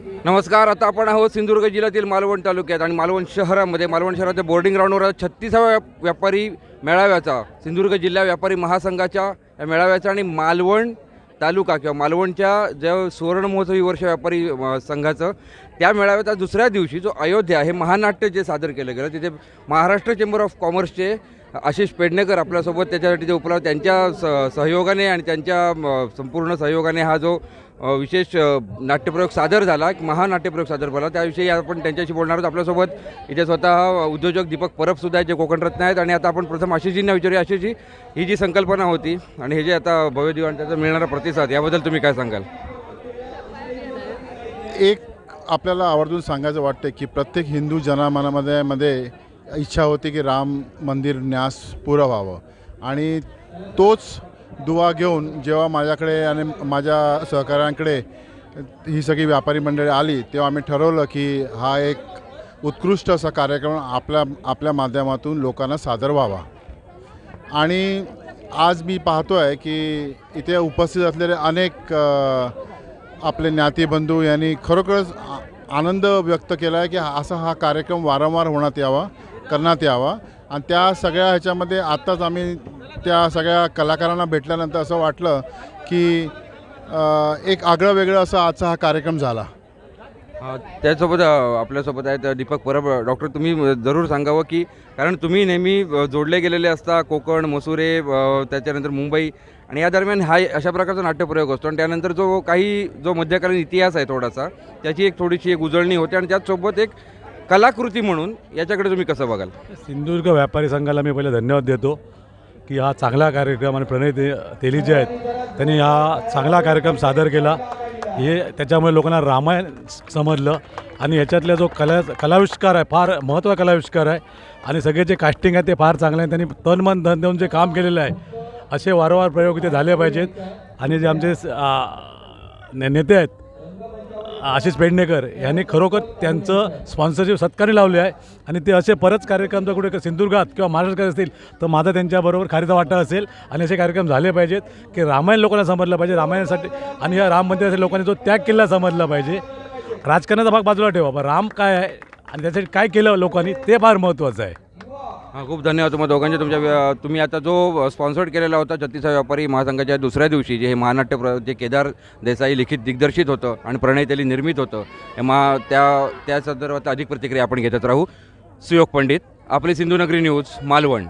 नमस्कार आता आपण आहोत सिंधुदुर्ग जिल्ह्यातील मालवण तालुक्यात आणि मालवण शहरामध्ये. मालवण शहराच्या बोर्डिंग ग्राउंडवर छत्तीसाव्या व्यापारी मेळाव्याचा सिंधुदुर्ग जिल्हा व्यापारी महासंघाच्या या मेळाव्याचा आणि मालवण तालुका किंवा मालवणच्या ज्या सुवर्ण महोत्सवी वर्ष व्यापारी संघाचं त्या मेळाव्याचा दुसऱ्या दिवशी जो अयोध्या हे महानाट्य जे सादर केलं गेलं तिथे महाराष्ट्र चेंबर ऑफ कॉमर्सचे आशिष पेडणेकर आपल्यासोबत त्याच्यासाठी जे उपलब्ध त्यांच्या स सहयोगाने आणि त्यांच्या संपूर्ण सहयोगाने हा जो विशेष नाट्यप्रयोग सादर झाला एक महानाट्यप्रयोग सादर झाला त्याविषयी आपण त्यांच्याशी बोलणार आहोत आपल्यासोबत. इथे स्वतः उद्योजक दीपक परबसुद्धा आहेत जे कोकणरत्न आहेत. आणि आता आपण प्रथम आशिषजींना विचारूया. आशिषजी ही जी संकल्पना होती आणि हे जे आता भव्य दिवाण त्याचा मिळणारा प्रतिसाद याबद्दल तुम्ही काय सांगाल? एक आपल्याला आवर्जून सांगायचं वाटतं की प्रत्येक हिंदू जनामनामध्ये मध्ये इच्छा होती की राम मंदिर न्यास पुरं व्हावं. आणि तोच दुवा घेऊन जेव्हा माझ्याकडे आणि माझ्या सहकाऱ्यांकडे ही सगळी व्यापारी मंडळी आली तेव्हा आम्ही ठरवलं की हा एक उत्कृष्ट असा कार्यक्रम आपल्या आपल्या माध्यमातून लोकांना सादर व्हावा. आणि आज मी पाहतो आहे की इथे उपस्थित असलेले अनेक आपले ज्ञातीबंधू यांनी खरोखरच आनंद व्यक्त केला आहे की असा हा कार्यक्रम वारंवार होण्यात यावा. करण्यात यावा. आणि त्या सगळ्या ह्याच्यामध्ये आत्ताच आम्ही त्या सगळ्या कलाकारांना भेटल्यानंतर असं वाटलं की एक आगळं वेगळं असा आजचा हा कार्यक्रम झाला. त्यासोबत आपल्यासोबत आहेत दीपक परब. डॉक्टर तुम्ही जरूर सांगावं की कारण तुम्ही नेहमी जोडले गेलेले असता कोकण मसुरे त्याच्यानंतर मुंबई. आणि या दरम्यान हा अशा प्रकारचा नाट्यप्रयोग असतो. आणि त्यानंतर जो काही जो मध्यकालीन इतिहास आहे थोडासा त्याची एक थोडीशी एक उजळणी होते. आणि त्याचसोबत एक कलाकृती म्हणून याच्याकडे तुम्ही कसं बघाल? सिंधुदुर्ग व्यापारी संघाला मी पहिले धन्यवाद देतो की हा चांगला कार्यक्रम आणि प्रणय ते तेली जे आहेत त्यांनी हा चांगला कार्यक्रम सादर केला. हे त्याच्यामुळे लोकांना रामायण समजलं आणि याच्यातल्या जो कला कलाविष्कार आहे फार महत्त्व कलाविष्कार आहे आणि सगळे जे कास्टिंग आहे ते फार चांगलं आहे. त्यांनी तन मन धन देऊन जे काम केलेलं आहे असे वारंवार प्रयोग इथे झाले पाहिजेत. आणि जे आमचे स- ने- नेते आहेत आशिष पेडणेकर यांनी खरोखर त्यांचं स्पॉन्सरशिप सत्कारी लावले आहे. आणि ते असे परत कार्यक्रम जर कुठे सिंधुदुर्गात किंवा महाराष्ट्रात असतील तर माझा त्यांच्याबरोबर खारीचा वाटा असेल. आणि असे कार्यक्रम झाले पाहिजेत की रामायण लोकांना समजलं पाहिजे. रामायणासाठी आणि या राम मंदिरासाठी लोकांनी जो त्याग केला समजला पाहिजे. राजकारणाचा भाग बाजूला ठेवा पण राम काय आहे आणि त्यासाठी काय केलं लोकांनी ते फार महत्त्वाचं आहे. हां खूप धन्यवाद तुम्हाला दोघांचे. तुमच्या व्या- तुम्ही आता जो स्पॉन्सर्ड केलेला होता छत्तीसा व्यापारी महासंघाच्या दुसऱ्या दिवशी जे हे महानाट्य प्र जे केदार देसाई लिखित दिग्दर्शित होतं आणि प्रणयतेली निर्मित होतं हे मा त्या त्या संदर्भात अधिक प्रतिक्रिया आपण घेतच राहू. सुयोग पंडित आपली सिंधुनगरी न्यूज मालवण.